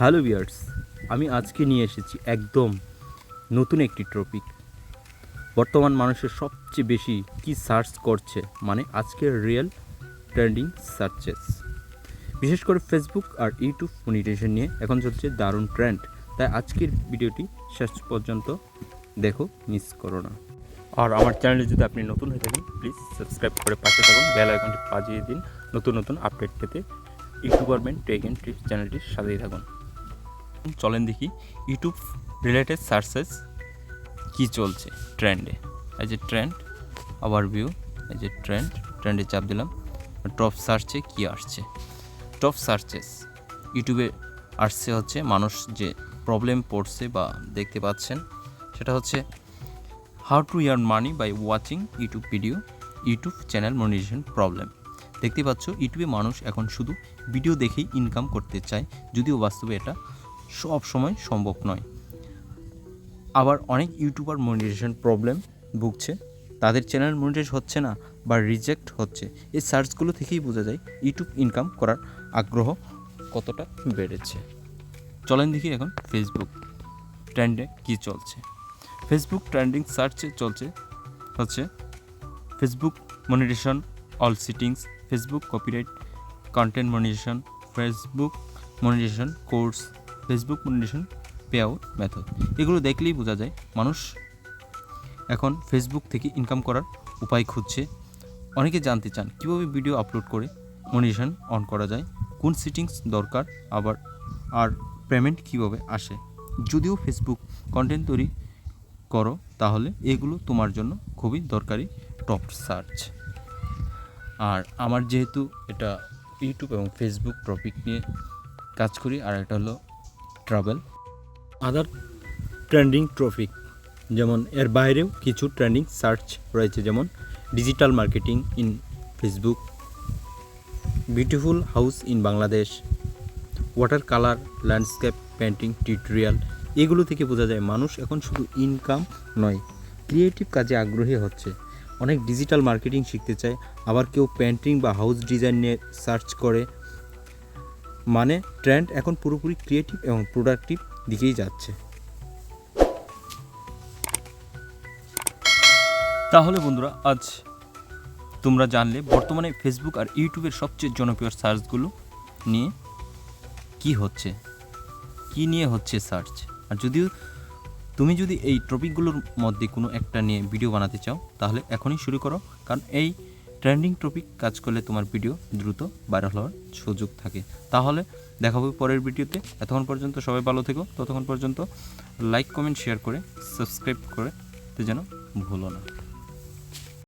Hello বিয়ার্স, আমি আজকে নিয়ে এসেছি একদম নতুন একটি টপিক বর্তমান মানুষের সবচেয়ে বেশি কি সার্চ করছে মানে আজকের রিয়েল ট্রেন্ডিং সার্চেস। বিশেষ করে ফেসবুক আর ইউটিউব মনিটেশন নিয়ে এখন চলছে দারুণ ট্রেন্ড। তাই আজকের ভিডিওটি শেষ পর্যন্ত দেখো, মিস করো না। আর আমার চ্যানেলে যদি আপনি নতুন হয়ে থাকেন, প্লিজ সাবস্ক্রাইব করে পাশে থাকুন, বেল আইকনটি বাজিয়ে দিন। নতুন নতুন আপডেট পেতে ইউটিউবারমেন্ট টেক অ্যান্ড টিপস চ্যানেলটির সাথেই থাকুন। চলেন দেখি ইউটিউব রিলেটেড সার্চেস কি চলছে ট্রেন্ডে এই যে ট্রেন্ড আবার ভিউ এই যে ট্রেন্ড ট্রেন্ডে চাপ দিলাম। টপ সার্চে কি আসছে? টপ সার্চেস ইউটিউবে আসছে হচ্ছে মানুষ যে প্রবলেম পড়ছে বা দেখতে পাচ্ছেন, সেটা হচ্ছে how to earn money by watching YouTube video YouTube channel monetization problem দেখতে পাচ্ছ ইউটিউবে মানুষ এখন শুধু ভিডিও দেখেই ইনকাম করতে চায়, যদিও বাস্তবে এটা সব সময় সম্ভব নয়। আবার অনেক ইউটিউবার মনিটাইজেশন প্রবলেম ভুগছে। তাদের চ্যানেল মনিটাইজ হচ্ছে না বা রিজেক্ট হচ্ছে। এই সার্চগুলো থেকেই বোঝা যায় ইউটিউব ইনকাম করার আগ্রহ কতটা বেড়েছে। চলেন দেখি এখন ফেসবুক ট্রেন্ডে কী চলছে। ফেসবুক ট্রেন্ডিং সার্চে চলছে হচ্ছে Facebook monetization all settings Facebook copyright content monetization Facebook monetization course Facebook monetization pay out method এগুলো দেখলেই বোঝা যায়, মানুষ এখন ফেসবুক থেকে ইনকাম করার উপায় খুঁজছে। অনেকে জানতে চান, কীভাবে ভিডিও আপলোড করে মনিটেশন অন করা যায়, কোন সিটিংস দরকার, আবার, আর পেমেন্ট কীভাবে আসে। যদিও ফেসবুক কন্টেন্ট তৈরি করো, তাহলে এগুলো তোমার জন্য খুবই দরকারি টপ সার্চ আর আমার যেহেতু এটা ইউটিউব এবং ফেসবুক টপিক নিয়ে কাজ করি, আর এটা হলো ট্রাভেল আদার ট্রেন্ডিং টপিক যেমন এর বাইরেও কিছু ট্রেন্ডিং সার্চ রয়েছে, যেমন digital marketing in Facebook beautiful house in Bangladesh water colour landscape painting tutorial এগুলো থেকে বোঝা যায় মানুষ এখন শুধু ইনকাম নয় ক্রিয়েটিভ কাজে আগ্রহী হচ্ছে। অনেক ডিজিটাল মার্কেটিং শিখতে চায়, আবার কেউ পেন্টিং বা হাউস ডিজাইন নিয়ে সার্চ করে মানে ট্রেন্ড এখন পুরোপুরি ক্রিয়েটিভ এবং প্রোডাক্টিভ দিকেই যাচ্ছে। তাহলে বন্ধুরা, আজ তোমরা জানলে বর্তমানে ফেসবুক আর ইউটিউবের সবচেয়ে জনপ্রিয় সার্চগুলো নিয়ে কি হচ্ছে, কি নিয়ে হচ্ছে সার্চ আর যদিও তুমি যদি এই টপিকগুলোর মধ্যে কোনো একটা নিয়ে ভিডিও বানাতে চাও, তাহলে এখনই শুরু করো, কারণ এই ট্রেন্ডিং টপিক কাজ করলে তোমার ভিডিও দ্রুত ভাইরাল হওয়ার সুযোগ থাকে। তাহলে দেখাবো পরের ভিডিওতে। এতক্ষণ পর্যন্ত সবাই ভালো থেকো। ততক্ষণ পর্যন্ত লাইক কমেন্ট শেয়ার করে সাবস্ক্রাইব করে তো যেন ভুলো না।